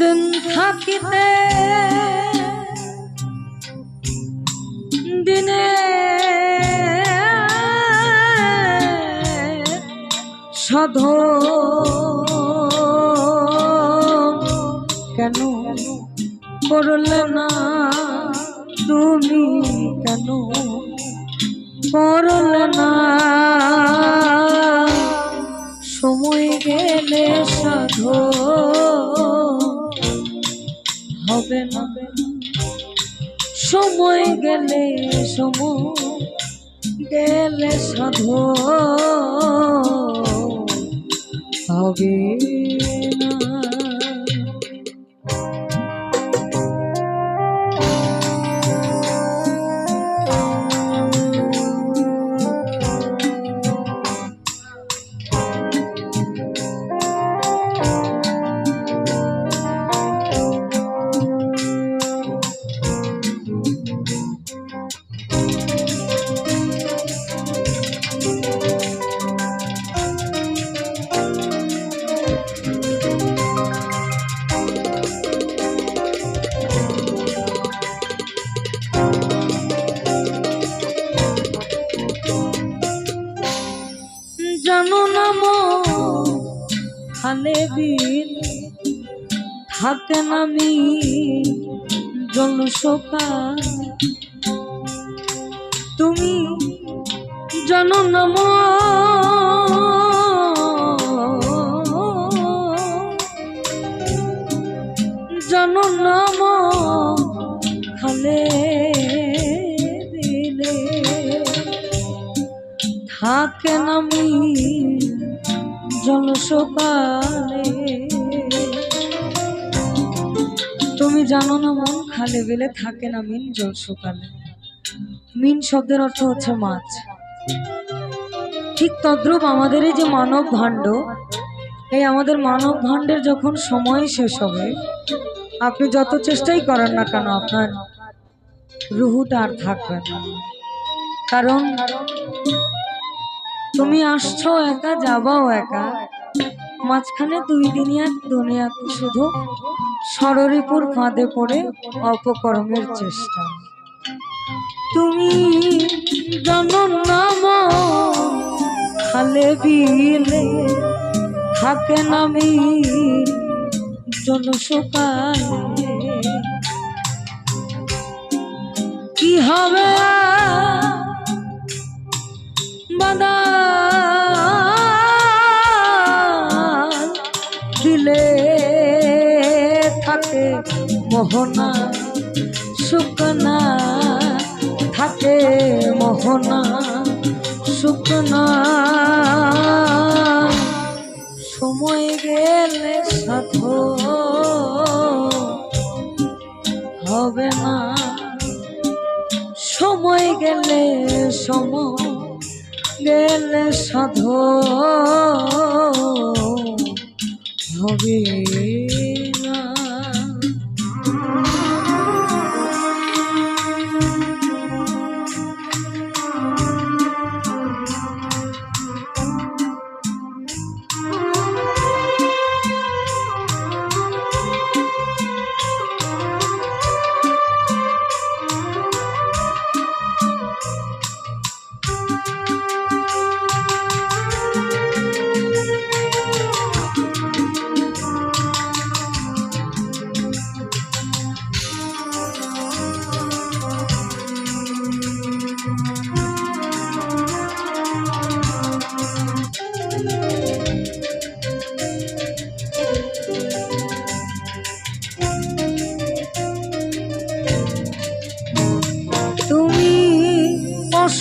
দিন থাকিতে দিনে সাধ কেন করলে না তুমি কেন করলে না? সময় গেলে সাধ হবে না। সময় গেলে সময় গেলে সাধু হবে থাকে না মি জল শোকা তুমি জানো না মো। জানো না খালে থাকে নামি জল তুমি জানো না মন, খালে বেলে থাকে না মিন জল সকালে মিন শব্দের অর্থ হচ্ছে মাছ। ঠিক তদ্রূপ আমাদের এই যে মানব ভাণ্ড, এই আমাদের মানব ভাণ্ডের যখন সময় শেষ হবে, আপনি যত চেষ্টাই করেন না কেন, আপনার রুহুটা আর থাকবে না। কারণ, তুমি আসছো একা, যাবাও একা। মাঝখানে দুই দিনিয়ার দুনিয়াতে শুধু ষড়রিপুর ফাঁদে পড়ে অপকর্মের চেষ্টা। তুমি জানো নাম খালে বিলে থাকে নামি জন কি হবে? মোহনা, সুকনা থাকে মোহনা, সুকনা। সময় গেলে সাথ হবে না। সময় গেলে সময় গেলে সাধ হবে।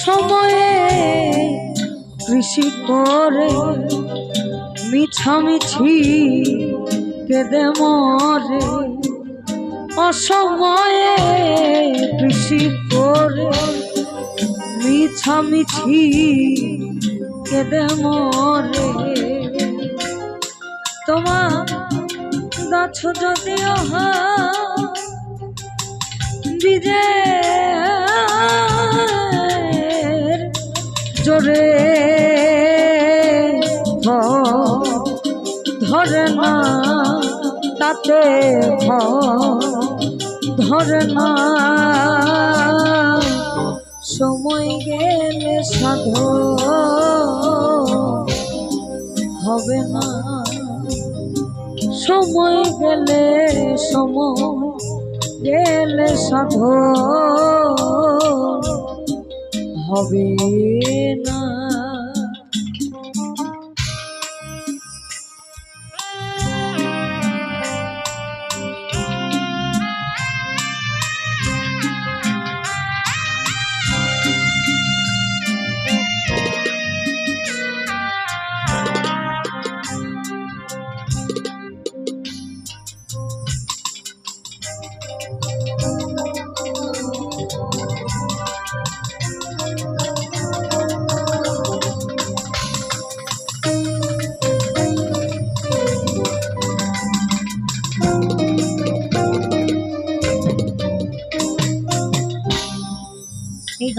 অসময়ে কৃষি করে, মিছামিছি কেঁদে মরে। অসময়ে কৃষি করে, মিছামিছি কেঁদে মরে। তোমার গাছ যদিও হয় বীজের জোরে ধরে না তাতে ধরে না সময় গেলে সাধ হবে না। সময় গেলে সময় গেলে সাধ হবে না।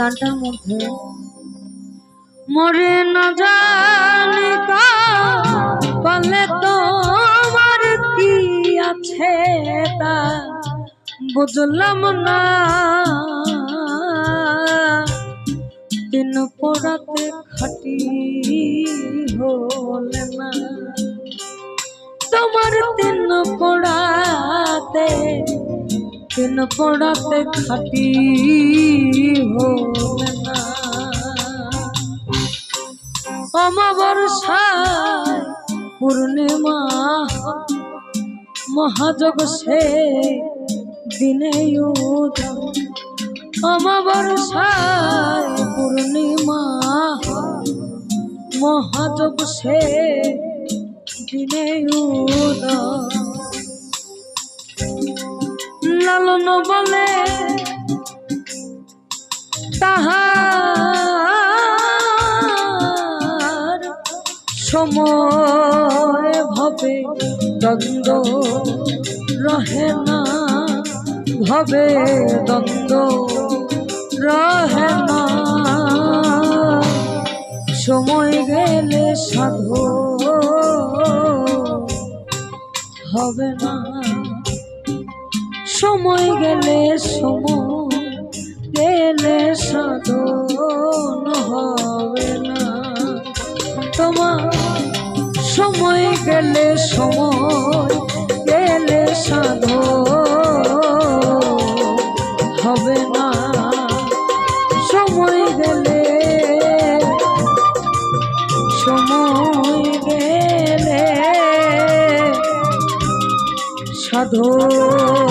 গানটার মধ্যে। মরে না জানি পালে তোমার কি আছে তা? বুঝলাম না। দিন পড়াতে খাটি হলে না। তোমার দিন পড়াতে দিন পড়াতে খাটি হলে না। অমাবর্ষায় পূর্ণিমা, মহাযোগ সে দিনে অমাবর্ষায় পূর্ণিমা, মহাযোগ সে দিনে লালন বলে তাহার সময় ভবে দ্বন্দ্ব রহে না, ভবে দ্বন্দ্ব রহে না। সময় গেলে সাধু হবে না। সময় গেলে সময় গেলে সাধন হবে না। তোমার সময় গেলে সময় গেলে সাধন হবে না। সময় গেলে সময় গেলে সাধন